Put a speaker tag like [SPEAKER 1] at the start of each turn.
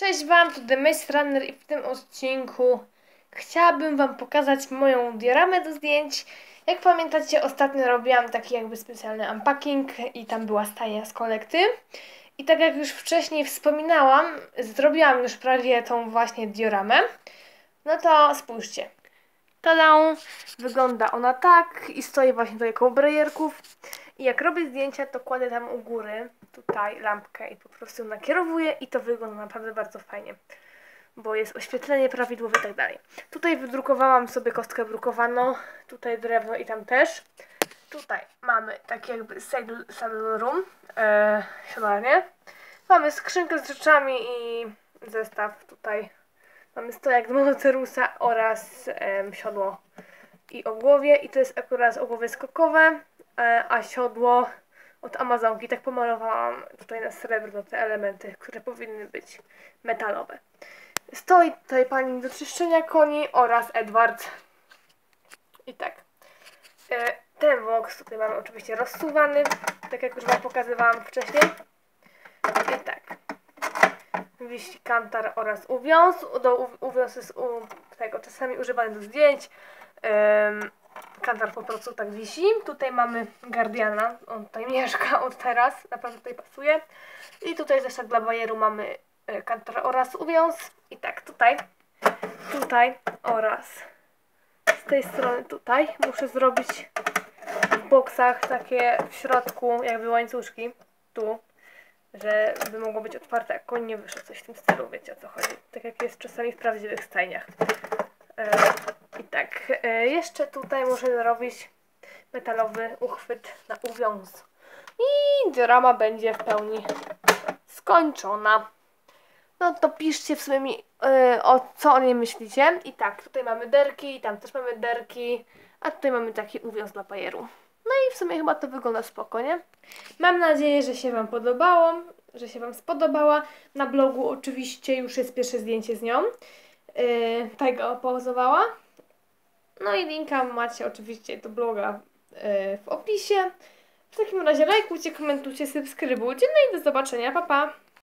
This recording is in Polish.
[SPEAKER 1] Cześć Wam, tu The Maze Runner i w tym odcinku chciałabym Wam pokazać moją dioramę do zdjęć. Jak pamiętacie, ostatnio robiłam taki jakby specjalny unpacking i tam była stajnia z kolekty. I tak jak już wcześniej wspominałam, zrobiłam już prawie tą właśnie dioramę. No to spójrzcie. Tada! Wygląda ona tak i stoi właśnie tutaj koło brajerków. I jak robię zdjęcia, to kładę tam u góry, tutaj lampkę i po prostu nakierowuję i to wygląda naprawdę bardzo fajnie. Bo jest oświetlenie prawidłowe i tak dalej. Tutaj wydrukowałam sobie kostkę brukowaną, tutaj drewno i tam też. Tutaj mamy taki jakby saddle, room, e. Mamy skrzynkę z rzeczami i zestaw tutaj. Mamy stojak do monocerusa oraz e, siodło i ogłowie. I to jest akurat ogłowie skokowe, a siodło od Amazonki. Tak pomalowałam tutaj na srebrno te elementy, które powinny być metalowe. Stoi tutaj pani do czyszczenia koni oraz Edward. I tak. E, ten box tutaj mamy oczywiście rozsuwany, tak jak już Wam pokazywałam wcześniej. I tak. Wisi kantar oraz uwiąz. Do, uwiąz jest u, tego, czasami używany do zdjęć. Kantar po prostu tak wisi. Tutaj mamy Guardiana, on tutaj mieszka od teraz, naprawdę tutaj pasuje. I tutaj zeszak dla bajeru mamy y, kantar oraz uwiąz. I tak, tutaj, tutaj oraz z tej strony tutaj muszę zrobić w boksach takie w środku jakby łańcuszki, tu, żeby mogło być otwarte, jak koń nie wyszedł, coś w tym stylu, wiecie o co chodzi. Tak jak jest czasami w prawdziwych stajniach. E, I tak, e, jeszcze tutaj muszę zrobić metalowy uchwyt na uwiąz. I diorama będzie w pełni skończona. No to piszcie w sumie mi, e, o co o niej myślicie. I tak, tutaj mamy derki, tam też mamy derki, a tutaj mamy taki uwiąz dla bajeru. No i w sumie chyba to wygląda spoko, nie? Mam nadzieję, że się Wam podobało, że się Wam spodobała. Na blogu oczywiście już jest pierwsze zdjęcie z nią. Yy, tego pauzowała. No i linka macie oczywiście do bloga yy, w opisie. W takim razie lajkujcie, komentujcie, subskrybujcie. No i do zobaczenia. Pa, pa!